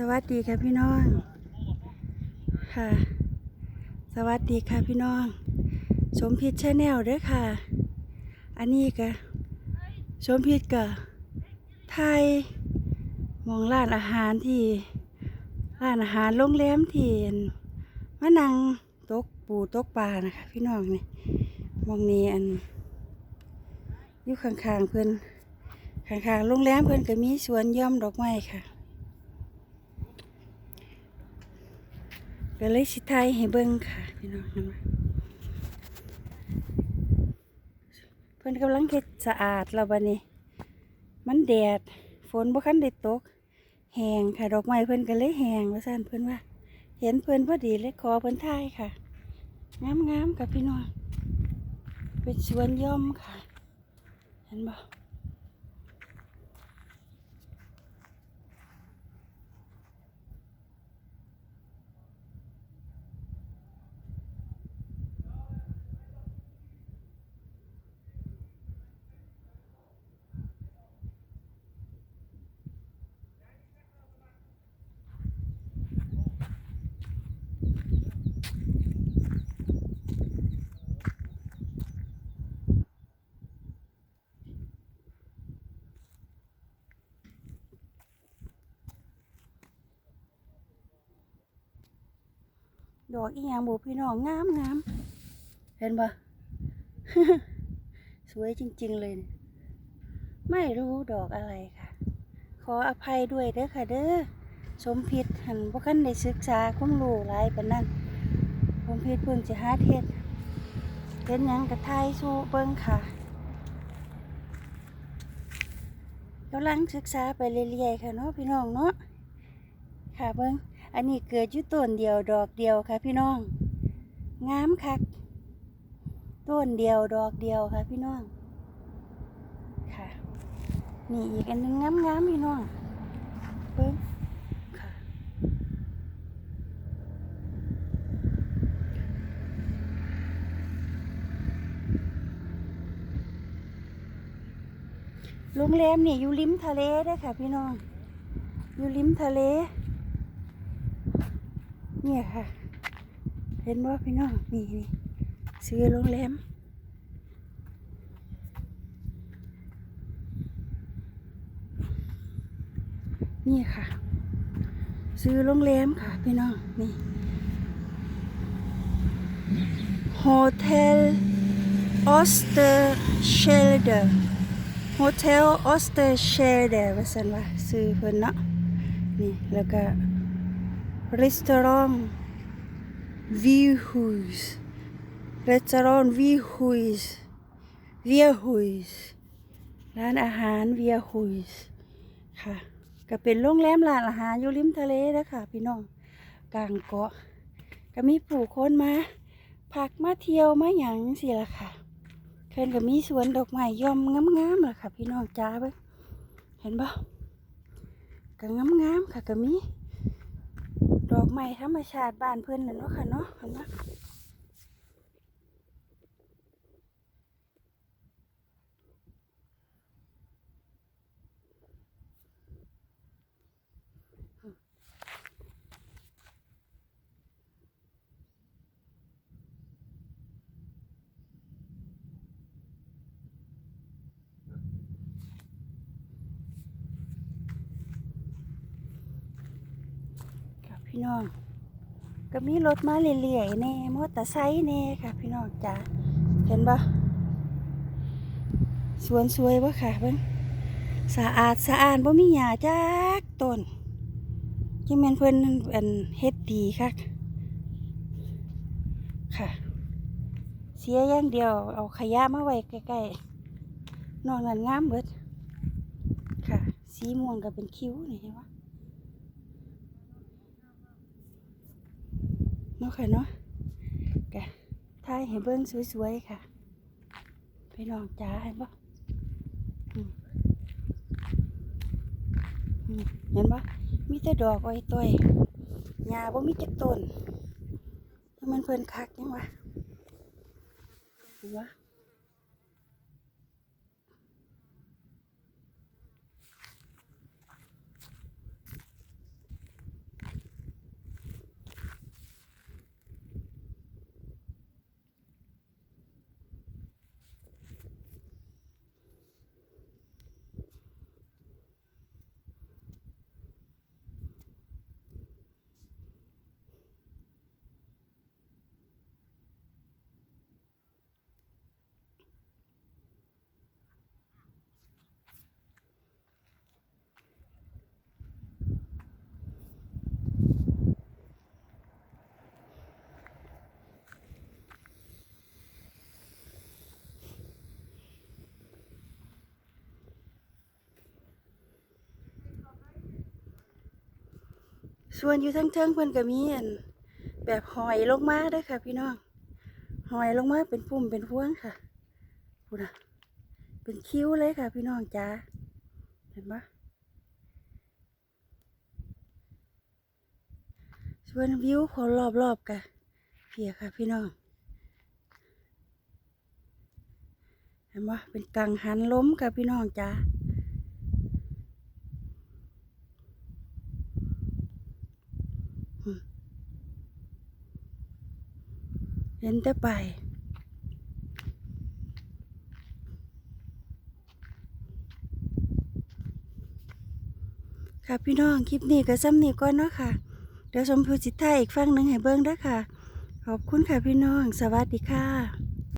สวัสดีค่ะพี่น้อง ค่ะ สวัสดีค่ะพี่น้องสมพิษชาแนลเด้อค่ะ อันนี้ก็สมพิษกับไทยมองร้านอาหารที่ร้านอาหารโรงแรมที่อั่นมานั่งตกปูตกปลานะคะ พี่น้องนี่มองนี้อันอยู่ข้างๆเพิ่อนข้างๆโรงแรมเพิ่อนก็มีสวนย่อมดอกไม้ค่ะ ก็เลยสิไทยให้เบิ่งค่ะพี่น้องนั่นว่าเพิ่นกำลังเฮ็ดสะอาดแล้วบัดนี้ มันแดดฝนบ่คันได้ตกแหงค่ะดอกไม้เพิ่นก็เลยแหงว่าซั่นเพิ่นว่า เห็นเพิ่นพอดีเลยขอเพิ่นถ่ายค่ะงามๆกับพี่น้องเป็นสวนย่อมค่ะ เห็นบ่ ดอกอีหยังบุพี่น้องงามงามเห็นปะสวยจริง ๆเลย ไม่รู้ดอกอะไรค่ะ ขออภัยด้วยเด้อค่ะเด้อสมพิษหันพวกคันได้ศึกษาความรู้หลายปานนั้นสมพิษเพิ่งจะหาเทศเห็นยังกระทายสู้เบิ่งค่ะกำลังศึกษาไปเรื่อยๆค่ะเนาะพี่น้องเนาะค่ะเบิ่ง อันนี้เกิดอยู่ต้นเดียวดอกเดียวค่ะพี่น้อง งามคัก ต้นเดียวดอกเดียวค่ะพี่น้อง ค่ะ นี่อีกอันหนึงงามงามพี่น้องเบิ้งค่ะ โรงแรมนี่อยู่ริมทะเลเด้ค่ะพี่น้อง อยู่ริมทะเล เนี่ยค่ะ เห็นว่าพี่น้องนี่นี่ซื้อโรงแรมนี่ค่ะ ซื้อโรงแรมค่ะพี่น้อง นี่โฮเทลออสเตอร์เชลเดอร์โฮเทลออสเตอร์เชลเดอร์ว่าสันว่าซื้อเพิ่นเนาะนี่แล้วก็ Restaurant Vierhuis Restaurant Vierhuis Vierhuis ร้านอาหาร Vierhuis ค่ะ ก็เป็นโรงแรมร้านอาหารอยู่ริมทะเลนะค่ะ พี่น้องกลางเกาะ ก็มีผู้คนมาพักมาเที่ยวมาหยังสิล่ะค่ะเพิ่นก็มีสวนดอกไม้ย่อมงามๆล่ะค่ะ พี่น้องจ้าเบิ่เห็นบ่ก็งามๆค่ะก็มี อกไม้ธรรมชาติบ้านเพื่อนน่นเนาะค่ะเนาะเห็นไหม พี่น้อง ก็มีรถมาเรื่อยๆแน่มอเตอร์ไซค์แน่ค่ะ พี่น้องจ้าเห็นปะสวนสวยปะค่ะเบิ่งสะอาดสะอาดบ่มีหญ้าจักต้นที่แม่นเพิ่นอันเฮ็ดดีคักค่ะ เสียอย่างเดียวเอาขยะมาไว้ใกล้ๆนอกนั้นงามเบิดค่ะ สีม่วงก็เป็นคิ้วนี่เห็นปะ เนาะค่ะเนาะกะถ่ายให้เบิ้งสวยๆค่ะพี่น้องจ้าเห็นปะเห็นปะมีแต่ดอกอ้อยต้อยหญ้าบ่มีจักต้นมันเพิ่นคักยังวะเห็นปะ ส่วนอยู่ทั้งเทิงเพิ่นก็มีอันแบบหอยลงมาด้อค่ะ พี่น้องหอยลงมาเป็นปุ่มเป็นพวงค่ะพูดนะเป็นคิ้วเลยค่ะ พี่น้องจ้าเห็นปะส่วนวิวพอรอบๆกะเพียค่ะ พี่น้องเห็นปะเป็นกังหันล้มค่ะพี่น้องจ้าอืม เห็นแต่ไปค่ะพี่น้องคลิปนี้ก็ซ้ำนี้ก่อนเนาะค่ะ เดี๋ยวชมพูจิตไทยอีกฟังหนึ่งให้เบิ้งด้วยค่ะ ขอบคุณค่ะพี่น้อง สวัสดีค่ะ